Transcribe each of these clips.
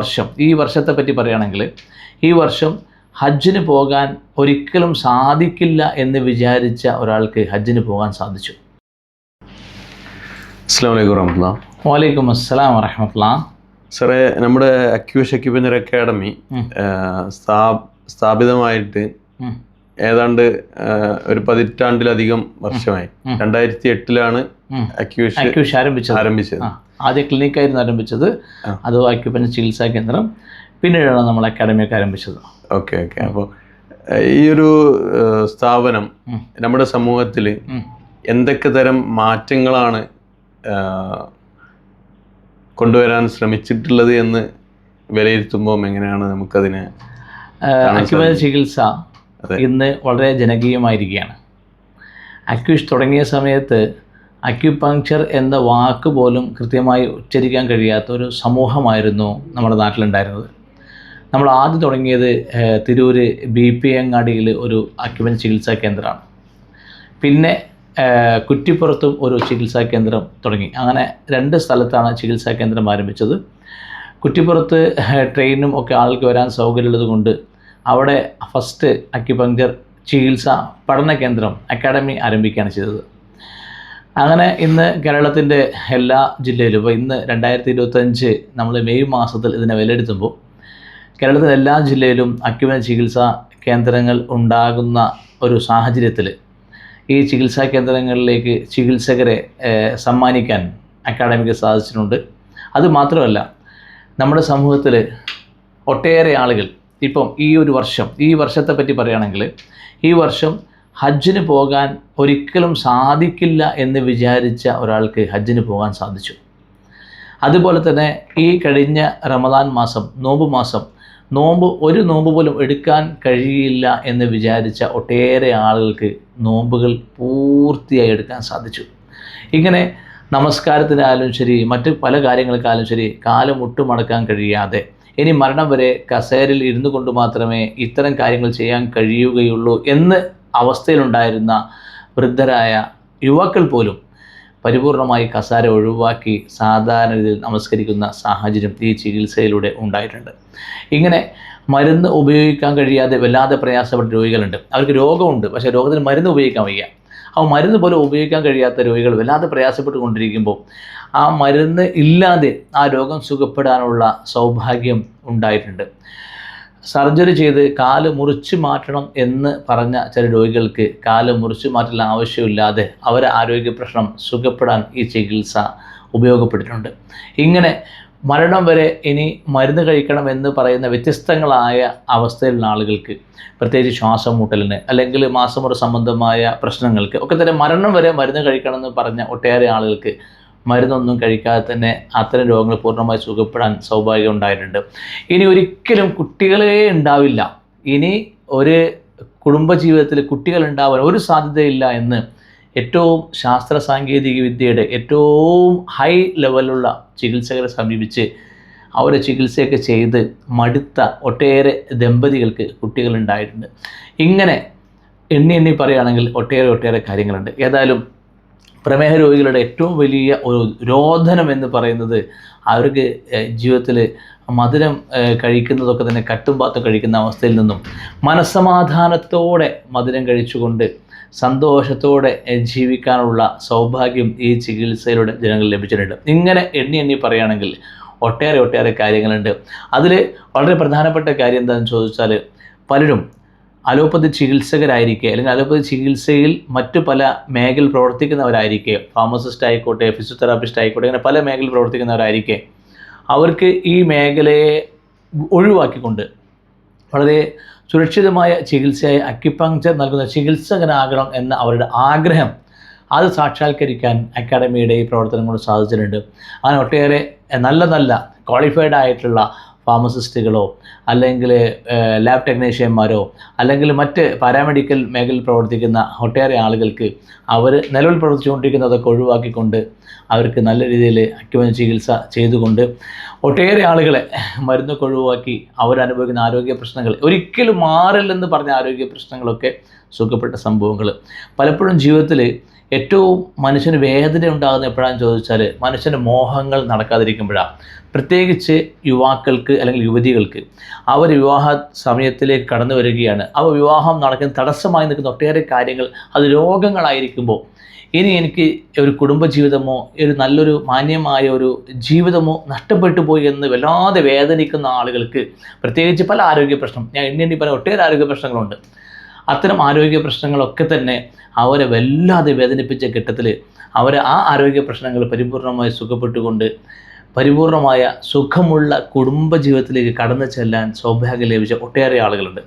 വർഷം. ഈ വർഷത്തെ പറ്റി പറയുകയാണെങ്കിൽ ഈ വർഷം ഹജ്ജിന് പോകാൻ ഒരിക്കലും സാധിക്കില്ല എന്ന് വിചാരിച്ച ഒരാൾക്ക് ഹജ്ജിന് പോകാൻ സാധിച്ചു. അസ്സാം വലൈക്കും വറഹമുല്ല വലൈക്കും അസ്സലാം വറഹമത്തുള്ള. സാറേ നമ്മുടെ അക്യൂഷ് അക്യുപഞ്ചർ അക്കാഡമി. സ്ഥാപിതമായിട്ട് ഏതാണ്ട് ഒരു പതിറ്റാണ്ടിലധികം വർഷമായി. രണ്ടായിരത്തി എട്ടിലാണ്. അക്യൂഷ് ആരംഭിച്ചത്. ആദ്യം ക്ലിനിക്കായിരുന്നു ആരംഭിച്ചത്. അത് അക്യുപ്പഞ്ചർ ചികിത്സാ കേന്ദ്രം. പിന്നീടാണ് നമ്മൾ അക്കാഡമിയൊക്കെ ആരംഭിച്ചത്. Okay okay. അപ്പോൾ ഈ ഒരു സ്ഥാപനം നമ്മുടെ സമൂഹത്തിൽ എന്തൊക്കെ തരം മാറ്റങ്ങളാണ് കൊണ്ടുവരാൻ ശ്രമിച്ചിട്ടുള്ളത് എന്ന് വിലയിരുത്തുമ്പോൾ എങ്ങനെയാണ് നമുക്കതിനെ അക്യുപഞ്ചർ ചികിത്സ. ഇന്ന് വളരെ ജനകീയമായിരിക്കുകയാണ്. അക്യുഷ് തുടങ്ങിയ സമയത്ത് അക്യുപങ്ക്ചർ എന്ന വാക്ക് പോലും കൃത്യമായി ഉച്ചരിക്കാൻ കഴിയാത്ത ഒരു സമൂഹമായിരുന്നു നമ്മുടെ നാട്ടിലുണ്ടായിരുന്നത്. നമ്മൾ ആദ്യം തുടങ്ങിയത് തിരൂര് ബി പി അങ്ങാടിയിൽ ഒരു അക്യുപൻ ചികിത്സാ കേന്ദ്രമാണ്. പിന്നെ കുറ്റിപ്പുറത്തും ഒരു ചികിത്സാ കേന്ദ്രം തുടങ്ങി. അങ്ങനെ രണ്ട് സ്ഥലത്താണ് ചികിത്സാ കേന്ദ്രം ആരംഭിച്ചത്. കുറ്റിപ്പുറത്ത് ട്രെയിനും ഒക്കെ ആൾക്ക് വരാൻ സൗകര്യമുള്ളത് കൊണ്ട് അവിടെ ഫസ്റ്റ് അക്യുപങ്ക്ചർ ചികിത്സാ പഠന കേന്ദ്രം അക്കാഡമി ആരംഭിക്കുകയാണ് ചെയ്തത്. അങ്ങനെ ഇന്ന് കേരളത്തിന്റെ എല്ലാ ജില്ലയിലും ഇപ്പോൾ ഇന്ന് രണ്ടായിരത്തി ഇരുപത്തഞ്ച് നമ്മൾ മെയ് മാസത്തിൽ ഇതിനെ വിലയിരുത്തുമ്പോൾ കേരളത്തിലെ എല്ലാ ജില്ലയിലും അക്യുമ ചികിത്സാ കേന്ദ്രങ്ങൾ ഉണ്ടാകുന്ന ഒരു സാഹചര്യത്തിൽ ഈ ചികിത്സാ കേന്ദ്രങ്ങളിലേക്ക് ചികിത്സകരെ സമ്മാനിക്കാൻ അക്കാഡമിക്ക് സാധിച്ചിട്ടുണ്ട്. അതുമാത്രമല്ല നമ്മുടെ സമൂഹത്തിൽ ഒട്ടേറെ ആളുകൾ ഇപ്പം ഈ ഒരു വർഷം ഈ വർഷത്തെ പറ്റി പറയുകയാണെങ്കിൽ ഈ വർഷം ഹജ്ജിന് പോകാൻ ഒരിക്കലും സാധിക്കില്ല എന്ന് വിചാരിച്ച ഒരാൾക്ക് ഹജ്ജിന് പോകാൻ സാധിച്ചു. അതുപോലെ തന്നെ ഈ കഴിഞ്ഞ റമദാൻ മാസം നോമ്പ് മാസം നോമ്പ് ഒരു നോമ്പ് പോലും എടുക്കാൻ കഴിയില്ല എന്ന് വിചാരിച്ച ഒട്ടേറെ ആളുകൾക്ക് നോമ്പുകൾ പൂർത്തിയായി എടുക്കാൻ സാധിച്ചു. ഇങ്ങനെ നമസ്കാരത്തിനായാലും ശരി മറ്റ് പല കാര്യങ്ങൾക്കായാലും ശരി കാലം ഒട്ടുമടക്കാൻ കഴിയാതെ ഇനി മരണം വരെ കസേരയിൽ ഇരുന്നു കൊണ്ട് മാത്രമേ ഇത്തരം കാര്യങ്ങൾ ചെയ്യാൻ കഴിയുകയുള്ളൂ എന്ന് അവസ്ഥയിലുണ്ടായിരുന്ന വൃദ്ധരായ യുവാക്കൾ പോലും പരിപൂർണമായി കസാര ഒഴിവാക്കി സാധാരണ രീതിയിൽ നമസ്കരിക്കുന്ന സാഹചര്യം ഈ ചികിത്സയിലൂടെ ഉണ്ടായിട്ടുണ്ട്. ഇങ്ങനെ മരുന്ന് ഉപയോഗിക്കാൻ കഴിയാതെ വല്ലാതെ പ്രയാസപ്പെട്ട രോഗികളുണ്ട്. അവർക്ക് രോഗമുണ്ട് പക്ഷേ രോഗത്തിന് മരുന്ന് ഉപയോഗിക്കാൻ വയ്യ. ആ മരുന്ന് പോലും ഉപയോഗിക്കാൻ കഴിയാത്ത രോഗികൾ വല്ലാതെ പ്രയാസപ്പെട്ടുകൊണ്ടിരിക്കുമ്പോൾ ആ മരുന്ന് ഇല്ലാതെ ആ രോഗം സുഖപ്പെടാനുള്ള സൗഭാഗ്യം ഉണ്ടായിട്ടുണ്ട്. സർജറി ചെയ്ത് കാൽ മുറിച്ച് മാറ്റണം എന്ന് പറഞ്ഞ ചില രോഗികൾക്ക് കാൽ മുറിച്ച് മാറ്റൽ ആവശ്യമില്ലാതെ അവരെ ആരോഗ്യ പ്രശ്നം സുഖപ്പെടാൻ ഈ ചികിത്സ ഉപയോഗപ്പെട്ടിട്ടുണ്ട് ഇങ്ങനെ മരണം വരെ ഇനി മരുന്ന് കഴിക്കണം എന്ന് പറയുന്ന വ്യത്യസ്തങ്ങളായ അവസ്ഥയിലുള്ള ആളുകൾക്ക് പ്രത്യേകിച്ച് ശ്വാസം മുട്ടലിന് അല്ലെങ്കിൽ മാസമുറ സംബന്ധമായ പ്രശ്നങ്ങൾക്ക് ഒക്കെ തന്നെ മരണം വരെ മരുന്ന് കഴിക്കണം എന്ന് പറഞ്ഞ ഒട്ടേറെ ആളുകൾക്ക് മരുന്നൊന്നും കഴിക്കാതെ തന്നെ അത്തരം രോഗങ്ങൾ പൂർണമായി സുഖപ്പെടാൻ സൗഭാഗ്യം ഉണ്ടായിട്ടുണ്ട്. ഇനി ഒരിക്കലും കുട്ടികളെ ഉണ്ടാവില്ല. ഇനി ഒരു കുടുംബജീവിതത്തിൽ കുട്ടികൾ ഉണ്ടാവാൻ ഒരു സാധ്യതയില്ല എന്ന് ഏറ്റവും ശാസ്ത്ര സാങ്കേതിക വിദ്യയുടെ ഏറ്റവും ഹൈ ലെവലുള്ള ചികിത്സകരെ സമീപിച്ച് അവരെ ചികിത്സയൊക്കെ ചെയ്ത് മടുത്ത ഒട്ടേറെ ദമ്പതികൾക്ക് കുട്ടികൾ ഉണ്ടായിട്ടുണ്ട്. ഇങ്ങനെ എണ്ണി എണ്ണി പറയുകയാണെങ്കിൽ ഒട്ടേറെ ഒട്ടേറെ കാര്യങ്ങളുണ്ട്. ഏതായാലും പ്രമേഹ രോഗികളുടെ ഏറ്റവും വലിയ ഒരു രോധനം എന്ന് പറയുന്നത് അവർക്ക് ജീവിതത്തിൽ മധുരം കഴിക്കുന്നതൊക്കെ തന്നെ കട്ടും പാത്തും കഴിക്കുന്ന അവസ്ഥയിൽ നിന്നും മനസ്സമാധാനത്തോടെ മധുരം കഴിച്ചുകൊണ്ട് സന്തോഷത്തോടെ ജീവിക്കാനുള്ള സൗഭാഗ്യം ഈ ചികിത്സയിലൂടെ ജനങ്ങൾ ലഭിച്ചിട്ടുണ്ട്. ഇങ്ങനെ എണ്ണി എണ്ണി പറയുകയാണെങ്കിൽ ഒട്ടേറെ ഒട്ടേറെ കാര്യങ്ങളുണ്ട്. അതിൽ വളരെ പ്രധാനപ്പെട്ട കാര്യം എന്താണെന്ന് ചോദിച്ചാൽ പലരും അലോപ്പതി ചികിത്സകരായിരിക്കെ അല്ലെങ്കിൽ അലോപ്പതി ചികിത്സയിൽ മറ്റു പല മേഖലയിൽ പ്രവർത്തിക്കുന്നവരായിരിക്കെ ഫാർമസിസ്റ്റ് ആയിക്കോട്ടെ ഫിസിയോതെറാപ്പിസ്റ്റ് ആയിക്കോട്ടെ അങ്ങനെ പല മേഖലയിൽ പ്രവർത്തിക്കുന്നവരായിരിക്കെ അവർക്ക് ഈ മേഖലയെ ഒഴിവാക്കിക്കൊണ്ട് വളരെ സുരക്ഷിതമായ ചികിത്സയായി അക്യുപങ്ക്ചർ നൽകുന്ന ചികിത്സകനാകണം എന്ന അവരുടെ ആഗ്രഹം അത് സാക്ഷാത്കരിക്കാൻ അക്കാഡമിയുടെ ഈ പ്രവർത്തനം കൊണ്ട് സാധിച്ചിട്ടുണ്ട്. അങ്ങനെ ഒട്ടേറെ നല്ല നല്ല ക്വാളിഫൈഡ് ആയിട്ടുള്ള ഫാർമസിസ്റ്റുകളോ അല്ലെങ്കിൽ ലാബ് ടെക്നീഷ്യന്മാരോ അല്ലെങ്കിൽ മറ്റ് പാരാമെഡിക്കൽ മേഖലയിൽ പ്രവർത്തിക്കുന്ന ഒട്ടേറെ ആളുകൾക്ക് അവർ നിലവിൽ പ്രവർത്തിച്ചുകൊണ്ടിരിക്കുന്നതൊക്കെ ഒഴിവാക്കിക്കൊണ്ട് അവർക്ക് നല്ല രീതിയിൽ അക്യുപഞ്ചർ ചികിത്സ ചെയ്തുകൊണ്ട് ഒട്ടേറെ ആളുകളെ മരുന്നൊക്കെ ഒഴിവാക്കി അവരനുഭവിക്കുന്ന ആരോഗ്യ പ്രശ്നങ്ങൾ ഒരിക്കലും മാറില്ലെന്ന് പറഞ്ഞ ആരോഗ്യ പ്രശ്നങ്ങളൊക്കെ സുഖപ്പെട്ട സംഭവങ്ങൾ. പലപ്പോഴും ജീവിതത്തിൽ ഏറ്റവും മനുഷ്യന് വേദന ഉണ്ടാകുന്ന എപ്പോഴാണെന്ന് ചോദിച്ചാൽ മനുഷ്യന്റെ മോഹങ്ങൾ നടക്കാതിരിക്കുമ്പോഴാണ് പ്രത്യേകിച്ച് യുവാക്കൾക്ക് അല്ലെങ്കിൽ യുവതികൾക്ക്. അവർ വിവാഹ സമയത്തിലേക്ക് കടന്നു വരികയാണ്. അവർ വിവാഹം നടക്കുന്ന തടസ്സമായി നിൽക്കുന്ന ഒട്ടേറെ കാര്യങ്ങൾ അത് രോഗങ്ങളായിരിക്കുമ്പോൾ ഇനി എനിക്ക് ഒരു കുടുംബജീവിതമോ ഒരു നല്ലൊരു മാന്യമായ ഒരു ജീവിതമോ നഷ്ടപ്പെട്ടു പോയി എന്ന് വല്ലാതെ വേദനിക്കുന്ന ആളുകൾക്ക് പ്രത്യേകിച്ച് പല ആരോഗ്യ പ്രശ്നം ഞാൻ എണ്ണി പല ഒട്ടേറെ ആരോഗ്യ പ്രശ്നങ്ങളുണ്ട്. അത്തരം ആരോഗ്യ പ്രശ്നങ്ങളൊക്കെ തന്നെ അവരെ വല്ലാതെ വേദനിപ്പിച്ച ഘട്ടത്തിൽ അവരെ ആ ആരോഗ്യ പ്രശ്നങ്ങൾ പരിപൂർണമായി സുഖപ്പെട്ടുകൊണ്ട് പരിപൂർണമായ സുഖമുള്ള കുടുംബജീവിതത്തിലേക്ക് കടന്നു ചെല്ലാൻ സൗഭാഗ്യം ലഭിച്ച ഒട്ടേറെ ആളുകളുണ്ട്.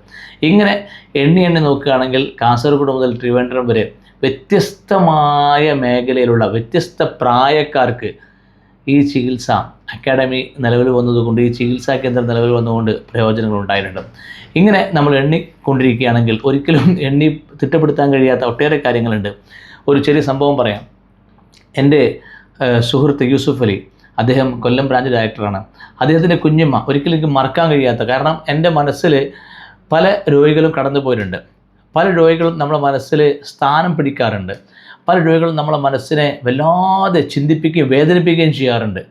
ഇങ്ങനെ എണ്ണി എണ്ണി നോക്കുകയാണെങ്കിൽ കാസർഗോഡ് മുതൽ ട്രിവാൻഡ്രം വരെ വ്യത്യസ്തമായ മേഖലയിലുള്ള വ്യത്യസ്ത പ്രായക്കാർക്ക് ഈ ചികിത്സ അക്കാഡമി നിലവിൽ വന്നതുകൊണ്ട് ഈ ചികിത്സാ കേന്ദ്രം നിലവിൽ വന്നുകൊണ്ട് പ്രയോജനങ്ങൾ ഉണ്ടായിട്ടുണ്ട്. ഇങ്ങനെ നമ്മൾ എണ്ണിക്കൊണ്ടിരിക്കുകയാണെങ്കിൽ ഒരിക്കലും എണ്ണി തിട്ടപ്പെടുത്താൻ കഴിയാത്ത ഒട്ടേറെ കാര്യങ്ങളുണ്ട്. ഒരു ചെറിയ സംഭവം പറയാം. എന്റെ സുഹൃത്ത് യൂസുഫ് അലി അദ്ദേഹം കൊല്ലം ബ്രാഞ്ച് ഡയറക്ടറാണ് അദ്ദേഹത്തിന്റെ കുഞ്ഞുമ്മ ഒരിക്കലും എനിക്ക് മറക്കാൻ കഴിയാത്ത കാരണം എന്റെ മനസ്സിൽ പല രോഗികളും കടന്നു പോയിട്ടുണ്ട്. പല രോഗികളും നമ്മുടെ മനസ്സിൽ സ്ഥാനം പിടിക്കാറുണ്ട്. പല രോഗികളും നമ്മളെ മനസ്സിനെ വല്ലാതെ ചിന്തിപ്പിക്കുകയും വേദനിപ്പിക്കുകയും ചെയ്യാറുണ്ട്.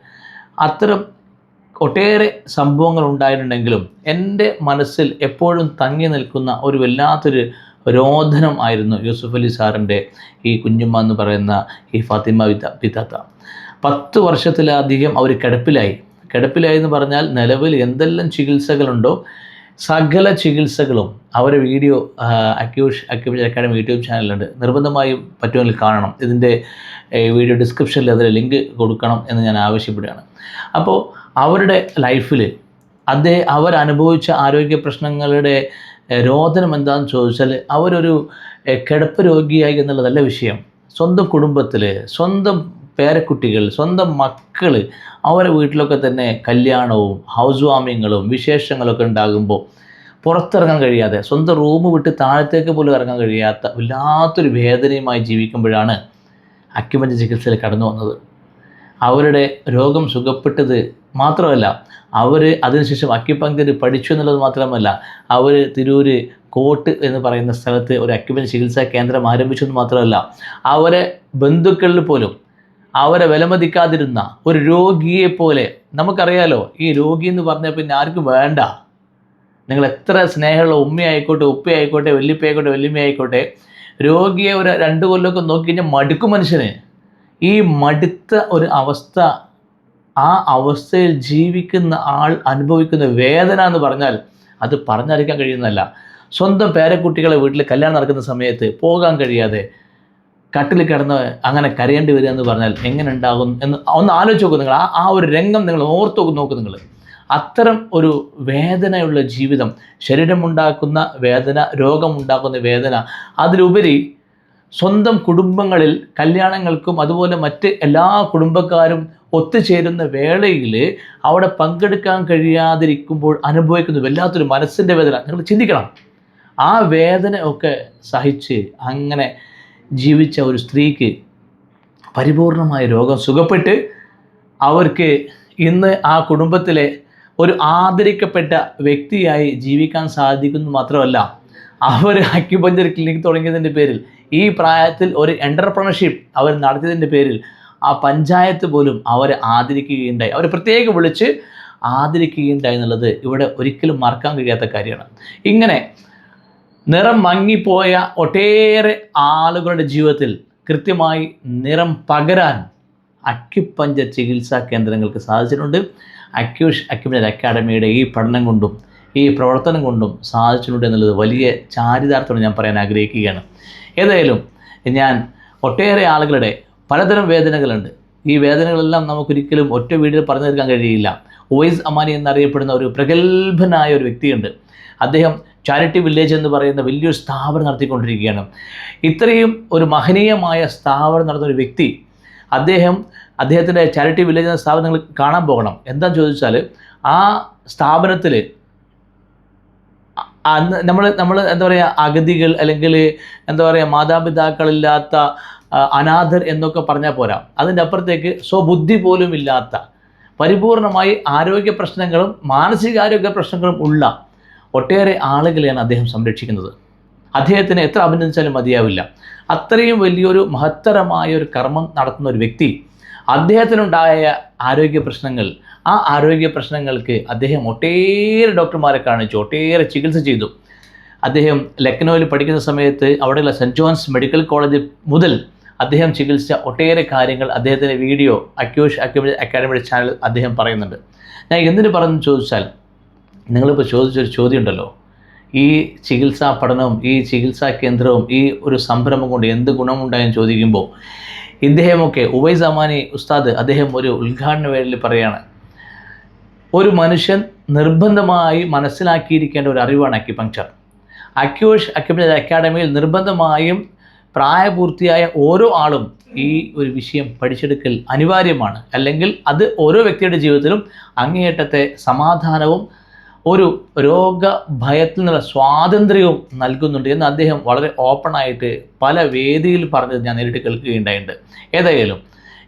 അത്തരം ഒട്ടേറെ സംഭവങ്ങൾ ഉണ്ടായിട്ടുണ്ടെങ്കിലും എന്റെ മനസ്സിൽ എപ്പോഴും തങ്ങി നിൽക്കുന്ന ഒരു വല്ലാത്തൊരു രോധനം ആയിരുന്നു യൂസുഫ് അലി സാറിന്റെ ഈ കുഞ്ഞുമ്മ എന്ന് പറയുന്ന ഈ ഫാത്തിമ വിത്ത പിത്താത്ത പത്ത് വർഷത്തിലധികം അവർ കിടപ്പിലായി. കിടപ്പിലായി എന്ന് പറഞ്ഞാൽ നിലവിൽ എന്തെല്ലാം ചികിത്സകളുണ്ടോ സകല ചികിത്സകളും അവരെ video Akyush Akyush academy YouTube ചാനലുണ്ട് നിർബന്ധമായും പറ്റുമെങ്കിൽ കാണണം. ഇതിന്റെ വീഡിയോ ഡിസ്ക്രിപ്ഷനിൽ അതിൽ ലിങ്ക് കൊടുക്കണം എന്ന് ഞാൻ ആവശ്യപ്പെടുകയാണ്. അപ്പോൾ അവരുടെ ലൈഫിൽ അതേ അവരനുഭവിച്ച ആരോഗ്യ പ്രശ്നങ്ങളുടെ രോദനം എന്താണെന്ന് ചോദിച്ചാൽ അവരൊരു കിടപ്പ് രോഗിയായി എന്നുള്ളതല്ല വിഷയം. സ്വന്തം കുടുംബത്തിൽ സ്വന്തം പേരക്കുട്ടികൾ സ്വന്തം മക്കൾ അവരെ വീട്ടിലൊക്കെ തന്നെ കല്യാണവും ഹൗസ് വാമിങ്ങളും വിശേഷങ്ങളൊക്കെ ഉണ്ടാകുമ്പോൾ പുറത്തിറങ്ങാൻ കഴിയാതെ സ്വന്തം റൂം വിട്ട് താഴത്തേക്ക് പോലും ഇറങ്ങാൻ കഴിയാത്ത വല്ലാത്തൊരു വേദനയുമായി ജീവിക്കുമ്പോഴാണ് അക്യുപഞ്ചർ ചികിത്സയിൽ കടന്നു വന്നത്. അവരുടെ രോഗം സുഖപ്പെട്ടത് മാത്രമല്ല അവർ അതിനുശേഷം അക്യുപങ്ക്ചർ പഠിച്ചു എന്നുള്ളത് മാത്രമല്ല അവർ തിരൂര് കോട്ട് എന്ന് പറയുന്ന സ്ഥലത്ത് ഒരു അക്യുപഞ്ചർ ചികിത്സാ കേന്ദ്രം ആരംഭിച്ചു എന്ന് മാത്രമല്ല അവരെ ബന്ധുക്കളിൽ പോലും അവരെ വിലമതിക്കാതിരുന്ന ഒരു രോഗിയെ പോലെ. നമുക്കറിയാലോ ഈ രോഗി എന്ന് പറഞ്ഞാൽ പിന്നെ ആർക്കും വേണ്ട. നിങ്ങൾ എത്ര സ്നേഹമുള്ള ഉമ്മയായിക്കോട്ടെ ഉപ്പയായിക്കോട്ടെ വല്യപ്പയായിക്കോട്ടെ വല്യമ്മയായിക്കോട്ടെ രോഗിയെ ഒരു രണ്ട് കൊല്ലമൊക്കെ നോക്കി കഴിഞ്ഞാൽ മടുക്കും മനുഷ്യന്. ഈ മടുത്ത ഒരു അവസ്ഥ ആ അവസ്ഥയിൽ ജീവിക്കുന്ന ആൾ അനുഭവിക്കുന്ന വേദന എന്ന് പറഞ്ഞാൽ അത് പറഞ്ഞറിയിക്കാൻ കഴിയുന്നതല്ല. സ്വന്തം പേരക്കുട്ടികളെ വീട്ടിൽ കല്യാണം നടക്കുന്ന സമയത്ത് പോകാൻ കഴിയാതെ കട്ടിൽ കിടന്ന് അങ്ങനെ കരയേണ്ടി വരിക എന്ന് പറഞ്ഞാൽ എങ്ങനെ ഉണ്ടാകും എന്ന് ഒന്ന് ആലോചിച്ച് നോക്കും നിങ്ങൾ. ആ ആ ഒരു രംഗം നിങ്ങൾ ഓർത്ത് നോക്കും നോക്ക് നിങ്ങൾ. അത്തരം ഒരു വേദനയുള്ള ജീവിതം ശരീരമുണ്ടാക്കുന്ന വേദന രോഗമുണ്ടാക്കുന്ന വേദന അതിലുപരി സ്വന്തം കുടുംബങ്ങളിൽ കല്യാണങ്ങൾക്കും അതുപോലെ മറ്റ് എല്ലാ കുടുംബക്കാരും ഒത്തുചേരുന്ന വേളയിൽ അവിടെ പങ്കെടുക്കാൻ കഴിയാതിരിക്കുമ്പോൾ അനുഭവിക്കുന്ന വല്ലാത്തൊരു മനസ്സിന്റെ വേദന. നിങ്ങൾ ചിന്തിക്കണം. ആ വേദന ഒക്കെ സഹിച്ച് അങ്ങനെ ജീവിച്ച ഒരു സ്ത്രീക്ക് പരിപൂർണമായ രോഗം സുഖപ്പെട്ട് അവർക്ക് ഇന്ന് ആ കുടുംബത്തിലെ ഒരു ആദരിക്കപ്പെട്ട വ്യക്തിയായി ജീവിക്കാൻ സാധിക്കുന്നു മാത്രമല്ല അവർ അക്യുപഞ്ചർ ക്ലിനിക് തുടങ്ങിയതിന്റെ പേരിൽ ഈ പ്രായത്തിൽ ഒരു എന്റർപ്രണർഷിപ്പ് അവർ നടത്തിയതിന്റെ പേരിൽ ആ പഞ്ചായത്ത് പോലും അവരെ ആദരിക്കുകയുണ്ടായി. അവർ പ്രത്യേകം വിളിച്ച് ആദരിക്കുകയുണ്ടായി എന്നുള്ളത് ഇവിടെ ഒരിക്കലും മറക്കാൻ കഴിയാത്ത കാര്യമാണ്. ഇങ്ങനെ നിറം മങ്ങിപ്പോയ ഒട്ടേറെ ആളുകളുടെ ജീവിതത്തിൽ കൃത്യമായി നിറം പകരാൻ അക്യുപഞ്ച ചികിത്സാ കേന്ദ്രങ്ങൾക്ക് സാധിച്ചിട്ടുണ്ട്. അക്യൂഷ് അക്യുപഞ്ചർ അക്കാഡമിയുടെ ഈ പഠനം കൊണ്ടും ഈ പ്രവർത്തനം കൊണ്ടും സാധിച്ചിട്ടുണ്ട് എന്നുള്ളത് വലിയ ചാരിതാർത്ഥം ഞാൻ പറയാൻ ആഗ്രഹിക്കുകയാണ്. ഏതായാലും ഞാൻ ഒട്ടേറെ ആളുകളുടെ പലതരം വേദനകളുണ്ട്. ഈ വേദനകളെല്ലാം നമുക്കൊരിക്കലും ഒറ്റ വീഡിയോയിൽ പറഞ്ഞു തീർക്കാൻ കഴിയില്ല. ഒവൈസ് അമാനി എന്നറിയപ്പെടുന്ന ഒരു പ്രഗത്ഭനായ ഒരു വ്യക്തിയുണ്ട്. അദ്ദേഹം ചാരിറ്റി വില്ലേജ് എന്ന് പറയുന്ന വലിയൊരു സ്ഥാപനം നടത്തിക്കൊണ്ടിരിക്കുകയാണ്. ഇത്രയും ഒരു മഹനീയമായ സ്ഥാപനം നടത്തുന്ന ഒരു വ്യക്തി അദ്ദേഹം അദ്ദേഹത്തിന്റെ ചാരിറ്റി വില്ലേജ് എന്ന സ്ഥാപനം നിങ്ങൾ കാണാൻ പോകണം. എന്താണെന്ന് ചോദിച്ചാൽ ആ സ്ഥാപനത്തിൽ നമ്മൾ നമ്മൾ എന്താ പറയുക അഗതികൾ അല്ലെങ്കിൽ എന്താ പറയുക മാതാപിതാക്കളില്ലാത്ത അനാഥർ എന്നൊക്കെ പറഞ്ഞാൽ പോരാ. അതിന്റെ അപ്പുറത്തേക്ക് സ്വബുദ്ധി പോലും ഇല്ലാത്ത പരിപൂർണമായി ആരോഗ്യ പ്രശ്നങ്ങളും മാനസികാരോഗ്യ പ്രശ്നങ്ങളും ഉള്ള ഒട്ടേറെ ആളുകളെയാണ് അദ്ദേഹം സംരക്ഷിക്കുന്നത്. അദ്ദേഹത്തിന് എത്ര അഭിനന്ദിച്ചാലും മതിയാവില്ല. അത്രയും വലിയൊരു മഹത്തരമായ ഒരു കർമ്മം നടത്തുന്ന ഒരു വ്യക്തി അദ്ദേഹത്തിനുണ്ടായ ആരോഗ്യ പ്രശ്നങ്ങൾ ആ ആരോഗ്യ പ്രശ്നങ്ങൾക്ക് അദ്ദേഹം ഒട്ടേറെ ഡോക്ടർമാരെ കാണിച്ചു ഒട്ടേറെ ചികിത്സ ചെയ്തു. അദ്ദേഹം ലക്നൗവിൽ പഠിക്കുന്ന സമയത്ത് അവിടെയുള്ള സെന്റ് ജോൺസ് മെഡിക്കൽ കോളേജ് മുതൽ അദ്ദേഹം ചികിത്സിച്ച ഒട്ടേറെ കാര്യങ്ങൾ അദ്ദേഹത്തിന്റെ വീഡിയോ അക്യൂഷ് അക്യൂബ് അക്കാഡമിയുടെ ചാനൽ അദ്ദേഹം പറയുന്നുണ്ട്. ഞാൻ എന്തിനു പറഞ്ഞു ചോദിച്ചാൽ നിങ്ങളിപ്പോൾ ചോദിച്ചൊരു ചോദ്യം ഉണ്ടല്ലോ ഈ ചികിത്സാ പഠനവും ഈ ചികിത്സാ കേന്ദ്രവും ഈ ഒരു സംരംഭം കൊണ്ട് എന്ത് ഗുണമുണ്ടായെന്ന് ചോദിക്കുമ്പോൾ ഇദ്ദേഹമൊക്കെ ഉബൈ സമാനി ഉസ്താദ് അദ്ദേഹം ഒരു ഉദ്ഘാടന വേളയിൽ പറയാണ് ഒരു മനുഷ്യൻ നിർബന്ധമായി മനസ്സിലാക്കിയിരിക്കേണ്ട ഒരു അറിവാണ് അക്യുപങ്ക്ചർ അക്യൂഷ് അക്യുപഞ്ചർ അക്കാഡമിയിൽ നിർബന്ധമായും പ്രായപൂർത്തിയായ ഓരോ ആളും ഈ ഒരു വിഷയം പഠിച്ചെടുക്കൽ അനിവാര്യമാണ്. അല്ലെങ്കിൽ അത് ഓരോ വ്യക്തിയുടെ ജീവിതത്തിലും അങ്ങേയറ്റത്തെ സമാധാനവും ഒരു രോഗഭയത്തിൽ നിന്നുള്ള സ്വാതന്ത്ര്യവും നൽകുന്നുണ്ട് എന്ന് അദ്ദേഹം വളരെ ഓപ്പണായിട്ട് പല വേദിയിൽ പറഞ്ഞത് ഞാൻ നേരിട്ട് കേൾക്കുകയുണ്ടായിട്ടുണ്ട്. ഏതായാലും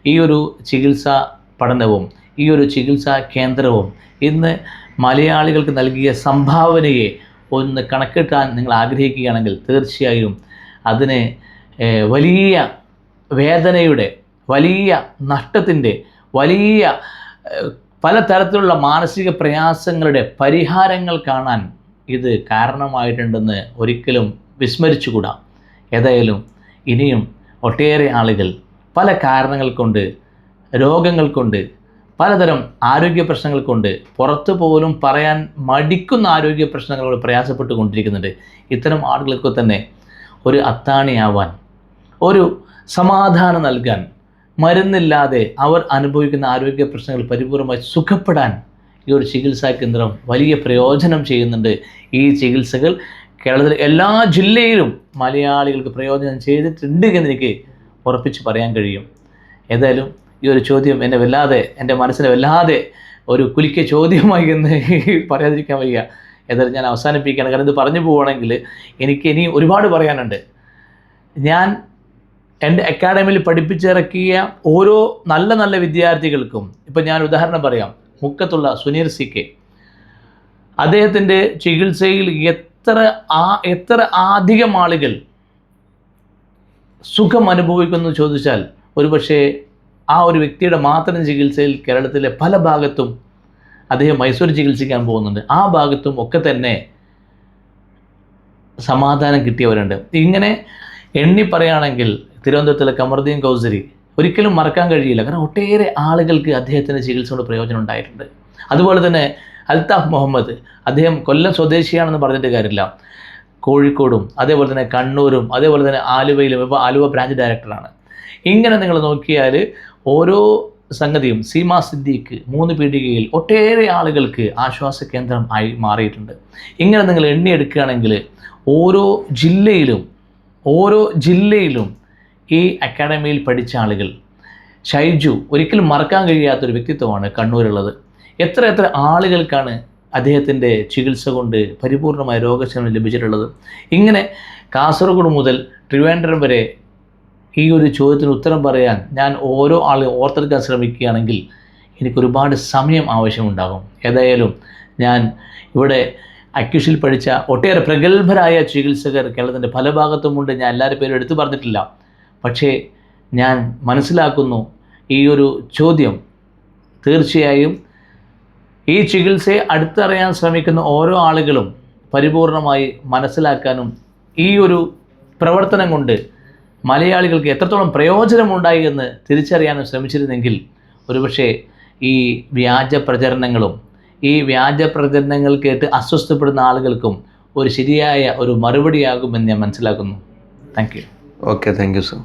ഈ ഒരു ചികിത്സാ പഠനവും ഈ ഒരു ചികിത്സാ കേന്ദ്രവും ഇന്ന് മലയാളികൾക്ക് നൽകിയ സംഭാവനയെ ഒന്ന് കണക്കിട്ടാൻ നിങ്ങൾ ആഗ്രഹിക്കുകയാണെങ്കിൽ തീർച്ചയായും അതിന് വലിയ വേദനയുടെ വലിയ നഷ്ടത്തിന്റെ വലിയ പലതരത്തിലുള്ള മാനസിക പ്രയാസങ്ങളുടെ പരിഹാരങ്ങൾ കാണാൻ ഇത് കാരണമായിട്ടുണ്ടെന്ന് ഒരിക്കലും വിസ്മരിച്ചുകൂടാ. ഏതായാലും ഇനിയും ഒട്ടേറെ ആളുകൾ പല കാരണങ്ങൾ കൊണ്ട് രോഗങ്ങൾ കൊണ്ട് പലതരം ആരോഗ്യ പ്രശ്നങ്ങൾ കൊണ്ട് പുറത്തു പോലും പറയാൻ മടിക്കുന്ന ആരോഗ്യ പ്രശ്നങ്ങളോട് പ്രയാസപ്പെട്ടുകൊണ്ടിരിക്കുന്നുണ്ട്. ഇത്തരം ആളുകൾക്ക് തന്നെ ഒരു അത്താണിയാവാൻ ഒരു സമാധാനം നൽകാൻ മരുന്നില്ലാതെ അവർ അനുഭവിക്കുന്ന ആരോഗ്യ പ്രശ്നങ്ങൾ പരിപൂർണമായി സുഖപ്പെടാൻ ഈ ഒരു ചികിത്സാ കേന്ദ്രം വലിയ പ്രയോജനം ചെയ്യുന്നുണ്ട്. ഈ ചികിത്സകൾ കേരളത്തിലെ എല്ലാ ജില്ലയിലും മലയാളികൾക്ക് പ്രയോജനം ചെയ്തിട്ടുണ്ട് എന്ന് എനിക്ക് ഉറപ്പിച്ച് പറയാൻ കഴിയും. ഏതായാലും ഈ ഒരു ചോദ്യം എന്നെ വല്ലാതെ എന്റെ മനസ്സിനെ വല്ലാതെ ഒരു കുലിക്ക ചോദ്യമായി എന്ന് പറയാതിരിക്കാൻ വയ്യ. ഏതായാലും ഞാൻ അവസാനിപ്പിക്കുകയാണ്. കാരണം ഇത് പറഞ്ഞു പോവുകയാണെങ്കിൽ എനിക്ക് ഇനി ഒരുപാട് പറയാനുണ്ട്. ഞാൻ എന്റെ അക്കാഡമിയിൽ പഠിപ്പിച്ചിറക്കിയ ഓരോ നല്ല നല്ല വിദ്യാർത്ഥികൾക്കും ഇപ്പം ഞാൻ ഉദാഹരണം പറയാം മുക്കത്തുള്ള സുനീർ സി കെ. അദ്ദേഹത്തിന്റെ ചികിത്സയിൽ എത്ര ആ എത്ര അധികം ആളുകൾ സുഖം അനുഭവിക്കുന്നു ചോദിച്ചാൽ ഒരുപക്ഷെ ആ ഒരു വ്യക്തിയുടെ മാത്രം ചികിത്സയിൽ കേരളത്തിലെ പല ഭാഗത്തും അദ്ദേഹം മൈസൂർ ചികിത്സിക്കാൻ പോകുന്നുണ്ട്. ആ ഭാഗത്തും ഒക്കെ തന്നെ സമാധാനം കിട്ടിയവരുണ്ട്. ഇങ്ങനെ എണ്ണി പറയുകയാണെങ്കിൽ തിരുവനന്തപുരത്തിലെ കമറുദ്ദീൻ കൗസരി ഒരിക്കലും മറക്കാൻ കഴിയില്ല. കാരണം ഒട്ടേറെ ആളുകൾക്ക് അദ്ദേഹത്തിന്റെ ചികിത്സ കൊണ്ട് പ്രയോജനം ഉണ്ടായിട്ടുണ്ട്. അതുപോലെ തന്നെ അൽതാഫ് മുഹമ്മദ് അദ്ദേഹം കൊല്ലം സ്വദേശിയാണെന്ന് പറഞ്ഞിട്ട് കാര്യമില്ല. കോഴിക്കോടും അതേപോലെ തന്നെ കണ്ണൂരും അതേപോലെ തന്നെ ആലുവയിലും ഇപ്പോൾ ആലുവ ബ്രാഞ്ച് ഡയറക്ടറാണ് ഇങ്ങനെ നിങ്ങൾ നോക്കിയാൽ ഓരോ സംഗതിയും സീമ സിദ്ദീഖ് മൂന്ന് പീഠികയിൽ ഒട്ടേറെ ആളുകൾക്ക് ആശ്വാസ കേന്ദ്രം ആയി മാറിയിട്ടുണ്ട്. ഇങ്ങനെ നിങ്ങൾ എണ്ണിയെടുക്കുകയാണെങ്കിൽ ഓരോ ജില്ലയിലും ഓരോ ജില്ലയിലും ഈ അക്കാഡമിയിൽ പഠിച്ച ആളുകൾ ഷൈജു ഒരിക്കലും മറക്കാൻ കഴിയാത്തൊരു വ്യക്തിത്വമാണ് കണ്ണൂരുള്ളത്. എത്ര എത്ര ആളുകൾക്കാണ് അദ്ദേഹത്തിന്റെ ചികിത്സ കൊണ്ട് പരിപൂർണമായ രോഗശമനം ലഭിച്ചിട്ടുള്ളത്? ഇങ്ങനെ കാസർഗോഡ് മുതൽ ട്രിവാൻഡ്രം വരെ ഈ ഒരു ചോദ്യത്തിന് ഉത്തരം പറയാൻ ഞാൻ ഓരോ ആളും ഓർത്തെടുക്കാൻ ശ്രമിക്കുകയാണെങ്കിൽ എനിക്കൊരുപാട് സമയം ആവശ്യമുണ്ടാകും. ഏതായാലും ഞാൻ ഇവിടെ അക്യൂഷിൽ പഠിച്ച ഒട്ടേറെ പ്രഗത്ഭരായ ചികിത്സകർ കേരളത്തിന്റെ പല ഭാഗത്തുമുണ്ട് ഞാൻ എല്ലാവരുടെ പേരും എടുത്തു പറഞ്ഞിട്ടില്ല. പക്ഷേ ഞാൻ മനസ്സിലാക്കുന്നു ഈ ഒരു ചോദ്യം. തീർച്ചയായും ഈ ചികിത്സയെ അടുത്തറിയാൻ ശ്രമിക്കുന്ന ഓരോ ആളുകളും പരിപൂർണമായി മനസ്സിലാക്കാനും ഈ ഒരു പ്രവർത്തനം കൊണ്ട് മലയാളികൾക്ക് എത്രത്തോളം പ്രയോജനമുണ്ടായി എന്ന് തിരിച്ചറിയാനും ശ്രമിച്ചിരുന്നെങ്കിൽ ഒരുപക്ഷെ ഈ വ്യാജ പ്രചരണങ്ങളും ഈ വ്യാജ പ്രചരണങ്ങൾ കേട്ട് അസ്വസ്ഥപ്പെടുന്ന ആളുകൾക്കും ഒരു ശരിയായ ഒരു മറുപടിയാകുമെന്ന് ഞാൻ മനസ്സിലാക്കുന്നു. Thank you. Okay thank you sir.